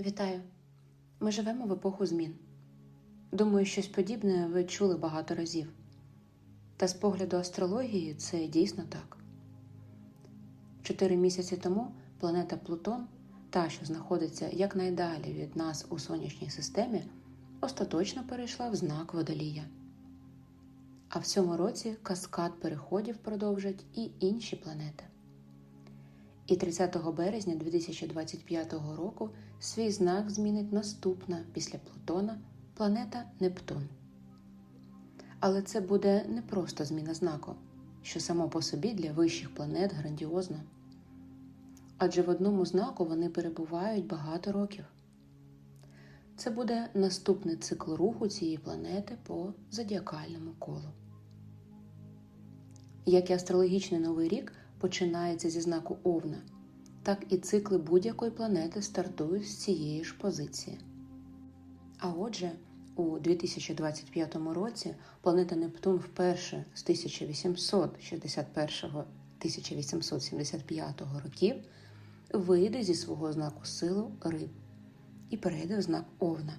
Вітаю! Ми живемо в епоху змін. Думаю, щось подібне ви чули багато разів. Та з погляду астрології це дійсно так. Чотири місяці тому планета Плутон, та, що знаходиться якнайдалі від нас у сонячній системі, остаточно перейшла в знак водолія. А в цьому році каскад переходів продовжать і інші планети. І 30 березня 2025 року свій знак змінить наступна після Плутона планета Нептун. Але це буде не просто зміна знаку, що само по собі для вищих планет грандіозно. Адже в одному знаку вони перебувають багато років. Це буде наступний цикл руху цієї планети по зодіакальному колу. Як і астрологічний новий рік починається зі знаку Овна, так і цикли будь-якої планети стартують з цієї ж позиції. А отже, у 2025 році планета Нептун вперше з 1861-1875 років вийде зі свого знаку силу Риб і перейде в знак Овна.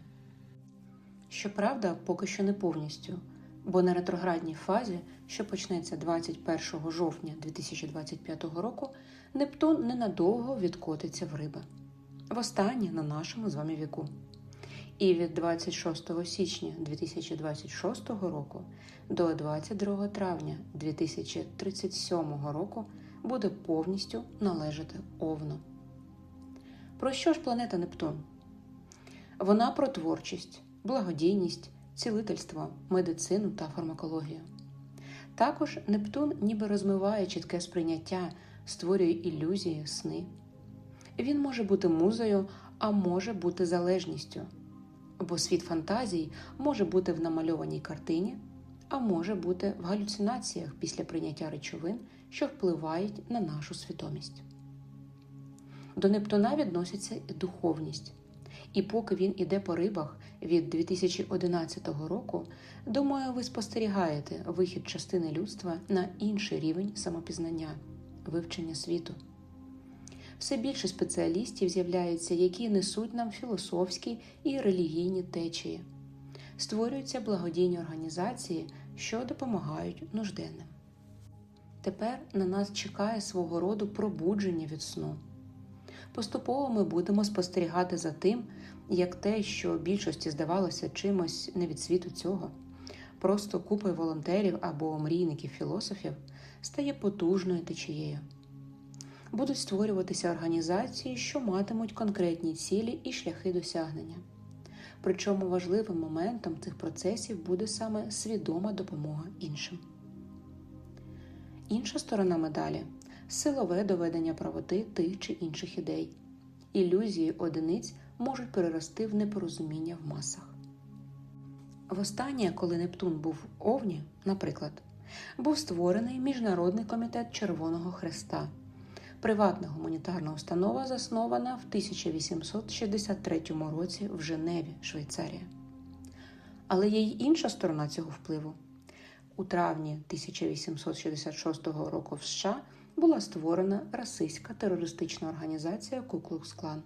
Щоправда, поки що не повністю, бо на ретроградній фазі, що почнеться 21 жовтня 2025 року, Нептун ненадовго відкотиться в риби. Востаннє на нашому з вами віку. І від 26 січня 2026 року до 22 травня 2037 року буде повністю належати Овну. Про що ж планета Нептун? Вона про творчість, благодійність, цілительство, медицину та фармакологію. Також Нептун ніби розмиває чітке сприйняття, створює ілюзії, сни. Він може бути музою, а може бути залежністю. Бо світ фантазій може бути в намальованій картині, а може бути в галюцинаціях після прийняття речовин, що впливають на нашу свідомість. До Нептуна відноситься і духовність. І поки він іде по рибах від 2011 року, думаю, ви спостерігаєте вихід частини людства на інший рівень самопізнання, вивчення світу. Все більше спеціалістів з'являється, які несуть нам філософські і релігійні течії, створюються благодійні організації, що допомагають нужденним. Тепер на нас чекає свого роду пробудження від сну. Поступово ми будемо спостерігати за тим, як те, що більшості здавалося чимось не від світу цього, просто купою волонтерів або мрійників філософів, стає потужною течією. Будуть створюватися організації, що матимуть конкретні цілі і шляхи досягнення. Причому важливим моментом цих процесів буде саме свідома допомога іншим. Інша сторона медалі силове доведення правоти тих чи інших ідей. Ілюзії одиниць можуть перерости в непорозуміння в масах. Востаннє, коли Нептун був в Овні, наприклад, був створений Міжнародний комітет Червоного Хреста, приватна гуманітарна установа, заснована в 1863 році в Женеві, Швейцарія. Але є й інша сторона цього впливу. У травні 1866 року в США була створена расистська терористична організація Куклукс-Клан,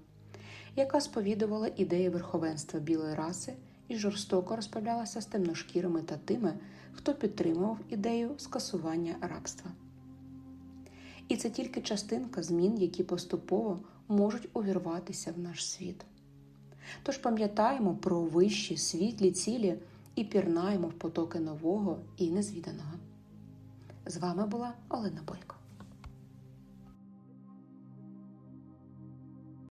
яка сповідувала ідеї верховенства білої раси і жорстоко розправлялася з темношкірими та тими, хто підтримував ідею скасування рабства. І це тільки частинка змін, які поступово можуть увірватися в наш світ. Тож пам'ятаємо про вищі світлі цілі і пірнаємо в потоки нового і незвіданого. З вами була Олена Бойко.